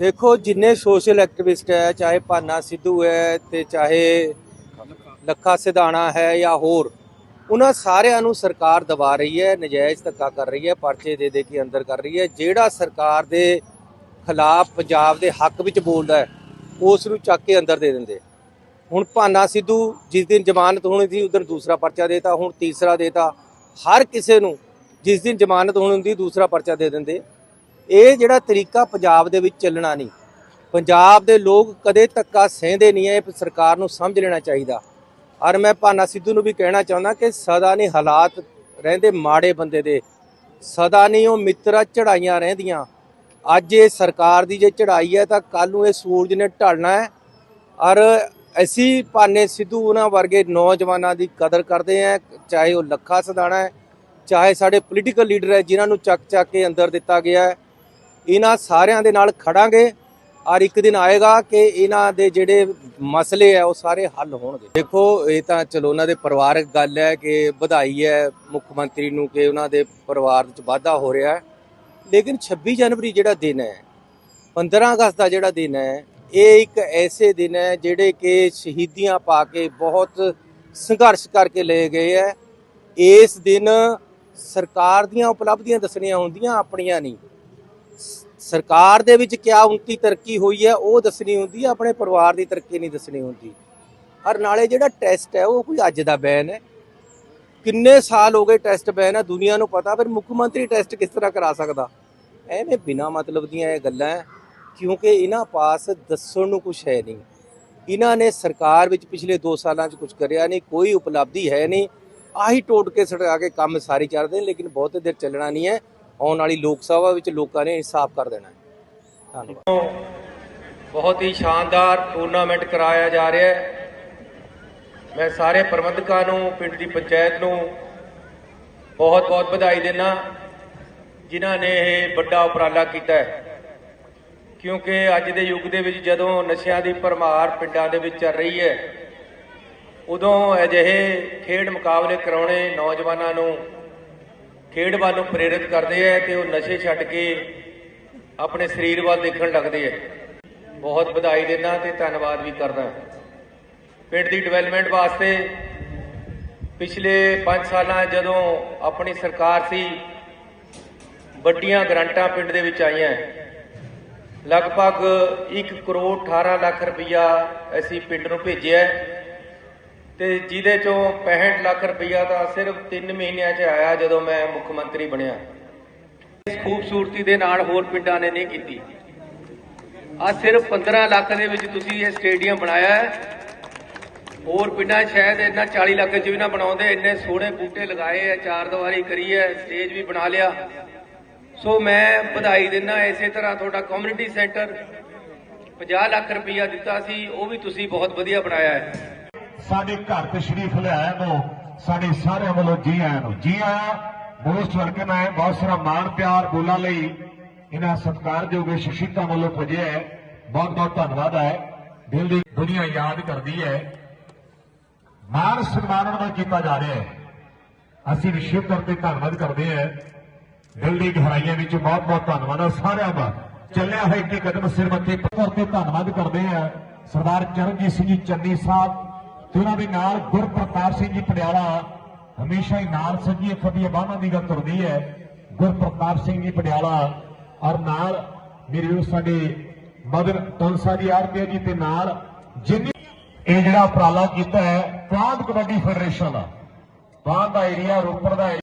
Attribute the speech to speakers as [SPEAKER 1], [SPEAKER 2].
[SPEAKER 1] ਦੇਖੋ, ਜਿੰਨੇ social activist ਹੈ, ਚਾਹੇ ਭਾਨਾ ਸਿੱਧੂ ਹੈ ਤੇ ਚਾਹੇ ਲੱਖਾ ਸਿਧਾਣਾ ਹੈ ਜਾਂ ਹੋਰ, ਉਹਨਾਂ ਸਾਰਿਆਂ ਨੂੰ ਸਰਕਾਰ ਦਬਾ ਰਹੀ ਹੈ, ਨਜਾਇਜ਼ ਧੱਕਾ ਕਰ ਰਹੀ ਹੈ, ਪਰਚੇ ਦੇ ਦੇ ਕੇ ਅੰਦਰ ਕਰ ਰਹੀ ਹੈ। ਜਿਹੜਾ ਸਰਕਾਰ ਦੇ ਖਿਲਾਫ ਪੰਜਾਬ ਦੇ ਹੱਕ ਵਿੱਚ ਬੋਲਦਾ ਹੈ, ਉਸ ਨੂੰ ਚੱਕ ਕੇ ਅੰਦਰ ਦੇ ਦਿੰਦੇ। ਹੁਣ ਭਾਨਾ ਸਿੱਧੂ ਜਿਸ ਦਿਨ ਜ਼ਮਾਨਤ ਹੋਣੀ ਸੀ ਉਦੋਂ ਦੂਸਰਾ ਪਰਚਾ ਦੇਤਾ, ਹੁਣ ਤੀਸਰਾ ਦੇਤਾ। ਹਰ ਕਿਸੇ ਨੂੰ ਜਿਸ ਦਿਨ ਜ਼ਮਾਨਤ ਹੋਣੀ ਹੁੰਦੀ, ਦੂਸਰਾ ਪਰਚਾ ਦੇ ਦਿੰਦੇ। ਇਹ ਜਿਹੜਾ ਤਰੀਕਾ ਪੰਜਾਬ ਦੇ ਵਿੱਚ ਚੱਲਣਾ ਨਹੀਂ। ਪੰਜਾਬ ਦੇ ਲੋਕ ਕਦੇ ਧੱਕਾ ਸਹਿੰਦੇ ਨਹੀਂ ਹੈ, ਇਹ ਸਰਕਾਰ ਨੂੰ ਸਮਝ ਲੈਣਾ ਚਾਹੀਦਾ। ਔਰ ਮੈਂ ਭਾਨਾ ਸਿੱਧੂ ਨੂੰ ਵੀ ਕਹਿਣਾ ਚਾਹੁੰਦਾ ਕਿ ਸਦਾ ਨਹੀਂ ਹਾਲਾਤ ਰਹਿੰਦੇ ਮਾੜੇ ਬੰਦੇ ਦੇ। ਸਦਾ ਨਹੀਂ ਉਹ ਮਿੱਤਰਾ ਚੜਾਈਆਂ ਰਹਿੰਦੀਆਂ। ਅੱਜ ਇਹ ਸਰਕਾਰ ਦੀ ਜੇ ਚੜਾਈ ਹੈ ਤਾਂ ਕੱਲ ਨੂੰ ਇਹ ਸੂਰਜ ਨੇ ਢਲਣਾ ਹੈ। ਔਰ ਅਸੀਂ ਭਾਨੇ ਸਿੱਧੂ ਉਹਨਾਂ ਵਰਗੇ ਨੌਜਵਾਨਾਂ ਦੀ ਕਦਰ ਕਰਦੇ ਹਾਂ, ਚਾਹੇ ਉਹ ਲੱਖਾ ਸਦਾਣਾ ਹੈ, ਚਾਹੇ ਸਾਡੇ ਪੋਲੀਟੀਕਲ ਲੀਡਰ ਹੈ, ਜਿਨ੍ਹਾਂ ਨੂੰ ਚੱਕ ਚੱਕ ਕੇ ਅੰਦਰ ਦਿੱਤਾ ਗਿਆ ਹੈ। ਇਹਨਾਂ ਸਾਰਿਆਂ ਦੇ ਨਾਲ ਖੜਾਂਗੇ। ਔਰ ਇੱਕ ਦਿਨ ਆਏਗਾ ਕਿ ਇਹਨਾਂ ਦੇ ਜਿਹੜੇ ਮਸਲੇ ਆ, ਉਹ ਸਾਰੇ ਹੱਲ ਹੋਣਗੇ। ਦੇਖੋ, ਇਹ ਤਾਂ ਚਲੋ ਉਹਨਾਂ ਦੇ ਪਰਿਵਾਰਕ ਗੱਲ ਹੈ ਕਿ ਵਧਾਈ ਹੈ ਮੁੱਖ ਮੰਤਰੀ ਨੂੰ ਕਿ ਉਹਨਾਂ ਦੇ ਪਰਿਵਾਰ ਵਿੱਚ ਵਾਧਾ ਹੋ ਰਿਹਾ ਹੈ। ਲੇਕਿਨ 26 ਜਨਵਰੀ ਜਿਹੜਾ ਦਿਨ ਹੈ 15 ਅਗਸਤ ਦਾ ਜਿਹੜਾ ਦਿਨ ਹੈ, ਇਹ ਇੱਕ ਐਸੇ ਦਿਨ ਹੈ ਜਿਹੜੇ ਕਿ ਸ਼ਹੀਦੀਆਂ ਪਾ ਕੇ ਬਹੁਤ ਸੰਘਰਸ਼ ਕਰਕੇ ਲਏ ਗਏ ਹੈ। ਇਸ ਦਿਨ ਸਰਕਾਰ ਦੀਆਂ ਉਪਲਬਧੀਆਂ ਦੱਸਣੀਆਂ ਹੁੰਦੀਆਂ, ਆਪਣੀਆਂ ਨਹੀਂ। ਸਰਕਾਰ ਦੇ ਵਿੱਚ ਕਿਆ ਉਨਤੀ ਤਰੱਕੀ ਹੋਈ ਹੈ, ਉਹ ਦੱਸਣੀ ਹੁੰਦੀ ਹੈ, ਆਪਣੇ ਪਰਿਵਾਰ ਦੀ ਤਰੱਕੀ ਨਹੀਂ ਦੱਸਣੀ ਹੁੰਦੀ। ਔਰ ਨਾਲੇ ਜਿਹੜਾ ਟੈਸਟ ਹੈ, ਉਹ ਕੋਈ ਅੱਜ ਦਾ ਬੈਨ ਹੈ। ਕਿੰਨੇ ਸਾਲ ਹੋ ਗਏ ਟੈਸਟ ਬੈਨ ਹੈ, ਦੁਨੀਆ ਨੂੰ ਪਤਾ, ਫਿਰ ਮੁੱਖ ਮੰਤਰੀ ਟੈਸਟ ਕਿਸ ਤਰ੍ਹਾਂ ਕਰਾ ਸਕਦਾ? ਐਵੇਂ ਬਿਨਾ ਮਤਲਬ ਦੀਆਂ ਇਹ ਗੱਲਾਂ ਕਿਉਂਕਿ ਇਹਨਾਂ ਪਾਸ ਦੱਸਣ ਨੂੰ ਕੁਝ ਹੈ ਨਹੀਂ। ਇਹਨਾਂ ਨੇ ਸਰਕਾਰ ਵਿੱਚ ਪਿਛਲੇ 2 ਸਾਲਾਂ 'ਚ ਕੁਝ ਕਰਿਆ ਨਹੀਂ, ਕੋਈ ਉਪਲਬਧੀ ਹੈ ਨਹੀਂ। ਆਹੀ ਟੋਟ ਕੇ ਸੜਾ ਕੇ ਕੰਮ ਸਾਰੀ ਚੱਲਦੇ ਲੇਕਿਨ ਬਹੁਤੇ ਦੇਰ ਚੱਲਣਾ ਨਹੀਂ ਹੈ। ਆਉਣ ਵਾਲੀ ਲੋਕ ਸਭਾ ਵਿੱਚ ਲੋਕਾਂ ਨੇ ਹਿਸਾਬ ਕਰ ਦੇਣਾ ਹੈ। ਧੰਨਵਾਦ। ਬਹੁਤ ਹੀ ਸ਼ਾਨਦਾਰ ਟੂਰਨਾਮੈਂਟ ਕਰਾਇਆ ਜਾ ਰਿਹਾ ਹੈ। ਮੈਂ ਸਾਰੇ ਪ੍ਰਬੰਧਕਾਂ ਨੂੰ, ਪਿੰਡ ਦੀ ਪੰਚਾਇਤ ਨੂੰ ਬਹੁਤ ਬਹੁਤ ਵਧਾਈ ਦਿੰਦਾ ਜਿਨ੍ਹਾਂ ਨੇ ਇਹ ਵੱਡਾ ਉਪਰਾਲਾ ਕੀਤਾ ਹੈ। ਕਿਉਂਕਿ ਅੱਜ ਦੇ ਯੁੱਗ ਦੇ ਵਿੱਚ ਜਦੋਂ ਨਸ਼ਿਆਂ ਦੀ ਭਰਮਾਰ ਪਿੰਡਾਂ ਦੇ ਵਿੱਚ ਚੱਲ ਰਹੀ ਹੈ, ਉਦੋਂ ਅਜਿਹੇ ਖੇਡ ਮੁਕਾਬਲੇ ਕਰਾਉਣੇ ਨੌਜਵਾਨਾਂ ਨੂੰ ਖੇਡ ਵੱਲ ਨੂੰ ਪ੍ਰੇਰਿਤ ਕਰਦੇ ਹੈ ਤੇ ਉਹ ਨਸ਼ੇ ਛੱਡ ਕੇ ਆਪਣੇ ਸਰੀਰ ਵੱਲ ਦੇਖਣ ਲੱਗਦੇ ਹੈ ਬਹੁਤ ਵਧਾਈ ਦਿੰਦਾ ਤੇ ਧੰਨਵਾਦ ਵੀ ਕਰਦਾ। ਪਿੰਡ ਦੀ ਡਿਵੈਲਪਮੈਂਟ ਵਾਸਤੇ ਪਿਛਲੇ 5 ਸਾਲਾਂ ਜਦੋਂ ਆਪਣੀ ਸਰਕਾਰ ਸੀ, ਵੱਡੀਆਂ ਗ੍ਰਾਂਟਾਂ ਪਿੰਡ ਦੇ ਵਿੱਚ ਆਈਆਂ। ਲਗਭਗ 1 ਕਰੋੜ 18 ਲੱਖ ਰੁਪਈਆ ਅਸੀਂ ਪਿੰਡ ਨੂੰ ਭੇਜਿਆ। ਤੇ ਜਿਹਦੇ ਚੋਂ 65 ਲੱਖ ਰੁਪਈਆ ਤਾਂ ਸਿਰਫ 3 ਮਹੀਨਿਆਂ 'ਚ ਆਇਆ ਜਦੋਂ ਮੈਂ ਮੁੱਖ ਮੰਤਰੀ ਬਣਿਆ। ਇਸ ਖੂਬਸੂਰਤੀ ਦੇ ਨਾਲ ਹੋਰ ਪਿੰਡਾਂ ਨੇ ਨਹੀਂ ਕੀਤੀ। ਆ ਸਿਰਫ 15 ਲੱਖ ਦੇ ਵਿੱਚ ਤੁਸੀਂ ਇਹ ਸਟੇਡੀਅਮ ਬਣਾਇਆ ਹੈ। ਹੋਰ ਪਿੰਡਾਂ ਸ਼ਾਇਦ ਇੰਨਾ 40 ਲੱਖ 'ਚ ਵੀ ਨਾ ਬਣਾਉਂਦੇ, ਇੰਨੇ ਸੋਹਣੇ ਬੂਟੇ ਲਗਾਏ ਆ ਚਾਰ ਦੀਵਾਰੀ ਕਰੀ ਹੈ, ਸਟੇਜ ਵੀ ਬਣਾ ਲਿਆ। ਸੋ ਮੈਂ ਵਧਾਈ ਦਿੰਦਾ ਇਸੇ ਤਰ੍ਹਾਂ ਤੁਹਾਡਾ ਕਮਿਊਨਿਟੀ ਸੈਂਟਰ 50 ਲੱਖ ਰੁਪਈਆ ਦਿੱਤਾ ਸੀ, ਉਹ ਵੀ ਤੁਸੀਂ ਬਹੁਤ ਵਧੀਆ ਬਣਾਇਆ ਹੈ।
[SPEAKER 2] ਸਾਡੇ ਘਰ ਤੇ ਸ਼ਰੀਫ ਲਿਆਇਆ ਨੂੰ, ਸਾਡੇ ਸਾਰਿਆਂ ਵੱਲੋਂ ਜੀ ਆਇਆਂ ਨੂੰ। ਜੀ ਆਇਆਂ ਮੋਸਟ ਵੈਲਕਮ ਹੈ ਬਹੁਤ ਸਾਰਾ ਮਾਣ, ਪਿਆਰ ਬੋਲਣ ਲਈ ਇਹਨਾਂ ਸਤਿਕਾਰਯੋਗ ਸ਼ਖਸੀਅਤਾਂ ਵੱਲੋਂ ਪੁੱਜਿਆ ਹੈ। ਬਹੁਤ ਬਹੁਤ ਧੰਨਵਾਦ ਹੈ। ਦਿਲ ਦੀ ਦੁਨੀਆ ਯਾਦ ਕਰਦੀ ਹੈ। ਮਾਨ ਸਨਮਾਨ ਨਾਲ ਕੀਤਾ ਜਾ ਰਿਹਾ ਹੈ। ਅਸੀਂ ਵਿਸ਼ੇਸ਼ ਤੌਰ ਤੇ ਧੰਨਵਾਦ ਕਰਦੇ ਹਾਂ। ਦਿਲ ਦੀ ਗਹਿਰਾਈਆਂ ਵਿੱਚ ਬਹੁਤ ਬਹੁਤ ਧੰਨਵਾਦ ਹੈ। ਸਾਰਿਆਂ ਦਾ ਚੱਲਿਆ ਹੋਇਆ ਇੱਕ ਕਦਮ ਸਿਰ ਮੱਥੇ। ਤੌਰ ਤੇ ਧੰਨਵਾਦ ਕਰਦੇ ਹਾਂ। ਸਰਦਾਰ ਚਰਨਜੀਤ ਸਿੰਘ ਜੀ, ਚੰਨੀ ਸਾਹਿਬ ਤੇ ਉਹਨਾਂ ਦੇ ਨਾਲ ਗੁਰਪ੍ਰਤਾਪ ਸਿੰਘ ਜੀ ਪਟਿਆਲਾ ਹਮੇਸ਼ਾ ਹੀ ਨਾਲ ਸੱਜੀਏ ਖੱਬੀਏ ਬਾਹਾਂ ਦੀ ਗੱਲ ਤੁਰਦੀ ਹੈ। ਗੁਰਪ੍ਰਤਾਪ ਸਿੰਘ ਜੀ ਪਟਿਆਲਾ ਔਰ ਨਾਲ ਮੇਰੇ ਉਹ ਸਾਡੇ ਮਦਰ ਤੁਲਸਾ ਜੀ ਆਰਪੀਆ ਜੀ ਤੇ ਨਾਲ ਜਿੰਨੀ ਇਹ ਜਿਹੜਾ ਉਪਰਾਲਾ ਕੀਤਾ ਹੈ ਪ੍ਰਾਂਤ ਕਬੱਡੀ ਫੈਡਰੇਸ਼ਨ ਦਾ। ਪ੍ਰਾਂਤ ਦਾ ਏਰੀਆ ਰੋਪੜ ਦਾ